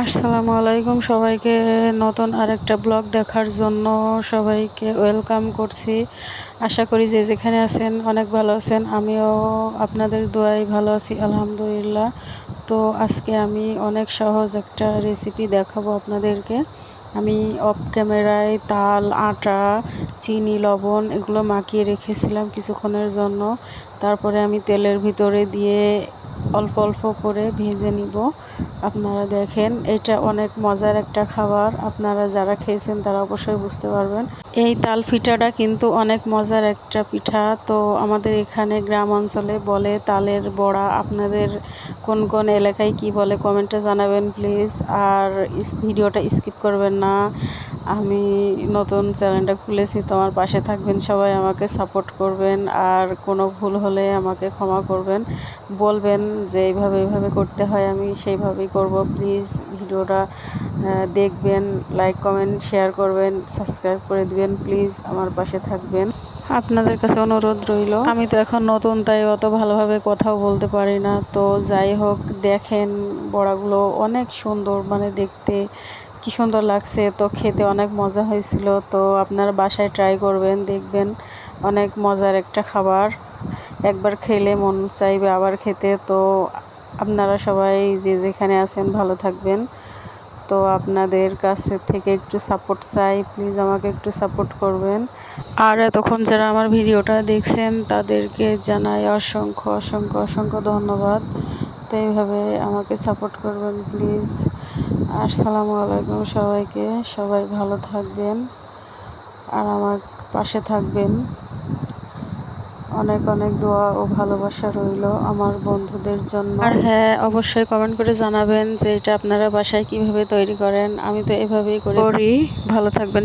আসসালামু আলাইকুম সবাইকে। নতুন আরেকটা ব্লগ দেখার জন্য সবাইকে ওয়েলকাম করছি। আশা করি যে যেখানে আছেন অনেক ভালো আছেন, আমিও আপনাদের দোয়াই ভালো আছি, আলহামদুলিল্লাহ। তো আজকে আমি অনেক সহজ একটা রেসিপি দেখাবো আপনাদেরকে। আমি অফ ক্যামেরায় তাল, আটা, চিনি, লবণ এগুলো মাখিয়ে রেখেছিলাম কিছুক্ষণের জন্য। তারপরে আমি তেলের ভিতরে দিয়ে অল্প অল্প করে ভেজে নিব। আপনারা দেখেন, এটা অনেক মজার একটা খাবার। আপনারা যারা খেয়েছেন, তারা অবশ্যই বুঝতে পারবেন। এই তাল পিঠাটা কিন্তু অনেক মজার একটা পিঠা। তো আমাদের এখানে গ্রাম অঞ্চলে বলে তালের বড়া। আপনাদের কোন কোন এলাকায় কি বলে কমেন্টে জানাবেন, প্লিজ। আর ভিডিওটা স্কিপ করবেন না। আমি নতুন চ্যানেলটা খুলেছি তো আমার পাশে থাকবেন সবাই, আমাকে সাপোর্ট করবেন। আর কোনো ভুল হলে আমাকে ক্ষমা করবেন। বলবেন যে এইভাবে এইভাবে করতে হয়, আমি সেইভাবেই করব। প্লিজ ভিডিওটা দেখবেন লাইক কমেন্ট শেয়ার করবেন সাবস্ক্রাইব করে দিবেন। প্লিজ আমার পাশে থাকবেন। আপনাদের কাছে অনুরোধ রইল। আমি তো এখন নতুন, তাই অত ভালোভাবে কথাও বলতে পারি না। তো যাই হোক, দেখেন বড়াগুলো অনেক সুন্দর মানে দেখতে কি সুন্দর লাগছে। তো খেতে অনেক মজা হয়েছিল। তো আপনারা বাসায় ট্রাই করবেন, দেখবেন অনেক মজার একটা খাবার। একবার খেলে মন চাইবে আবার খেতে। তো আপনারা সবাই যে যেখানে আছেন ভালো থাকবেন। তো আপনাদের কাছে থেকে একটু সাপোর্ট চাই। প্লিজ আমাকে একটু সাপোর্ট করবেন। আর এতক্ষণ যারা আমার ভিডিওটা দেখছেন, তাদেরকে জানাই অসংখ্য অসংখ্য অসংখ্য ধন্যবাদ। তো এইভাবে আমাকে সাপোর্ট করবেন প্লিজ আসসালামু আলাইকুম সবাইকে। সবাই ভালো থাকবেন। আর আমার পাশে থাকবেন। অনেক অনেক দোয়া ও ভালোবাসা রইল আমার বন্ধুদের জন্য। আর হ্যাঁ অবশ্যই কমেন্ট করে জানাবেন যে এটা আপনারা বাসায় কীভাবে তৈরি করেন। আমি তো এভাবেই করি। ভালো থাকবেন।